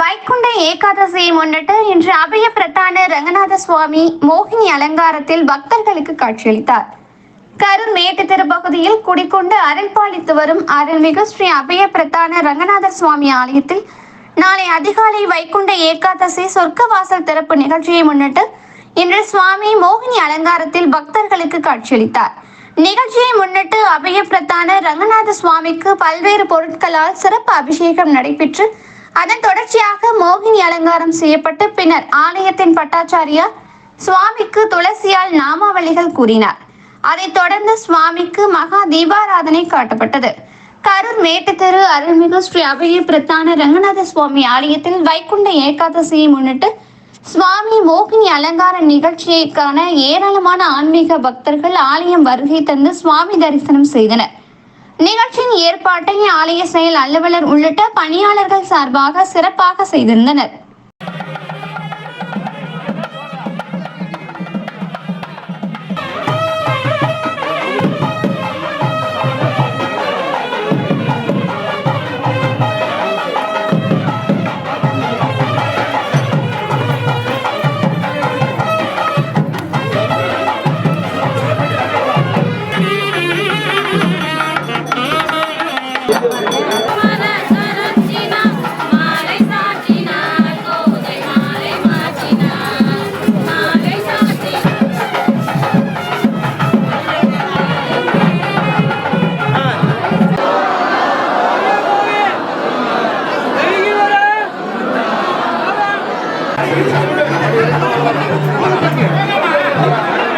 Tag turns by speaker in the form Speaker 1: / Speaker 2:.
Speaker 1: வைகுண்ட ஏகாதசியை முன்னிட்டு இன்று அபய பிரதான ரங்கநாத சுவாமி மோகினி அலங்காரத்தில் பக்தர்களுக்கு காட்சியளித்தார். கரூர் மேட்டுத்தெரு பகுதியில் குடிக்கொண்டு அருள் பாலித்து வரும் அருள்மிகு ஸ்ரீ அபய பிரதான ரங்கநாதர் சுவாமி ஆலயத்தில் நாளை அதிகாலை வைகுண்ட ஏகாதசி சொர்க்கவாசல் திறப்பு நிகழ்ச்சியை முன்னிட்டு இன்று சுவாமி மோகினி அலங்காரத்தில் பக்தர்களுக்கு காட்சியளித்தார். நிகழ்ச்சியை முன்னிட்டு அபய பிரதான ரங்கநாத சுவாமிக்கு பல்வேறு பொருட்களால் சிறப்பு அபிஷேகம் நடைபெற்று அதன் தொடர்ச்சியாக மோகினி அலங்காரம் செய்யப்பட்டு பின்னர் ஆலயத்தின் பட்டாச்சாரியார் சுவாமிக்கு துளசியால் நாமாவளிகள் கூறினார். அதைத் தொடர்ந்து சுவாமிக்கு மகா தீபாராதனை காட்டப்பட்டது. கரூர் மேட்டுத்தெரு அருள்மிகு ஸ்ரீ அபய பிரத்தான ரங்கநாத சுவாமி ஆலயத்தில் வைகுண்ட ஏகாதசியை முன்னிட்டு சுவாமி மோகினி அலங்கார நிகழ்ச்சியைக்கான ஏராளமான ஆன்மீக பக்தர்கள் ஆலயம் வருகை தந்து சுவாமி தரிசனம் செய்தனர். நிகழ்ச்சியின் ஏற்பாட்டை ஆலய செயல் அலுவலர் உள்ளிட்ட பணியாளர்கள் சார்பாக சிறப்பாக செய்திருந்தனர்.
Speaker 2: Thank you.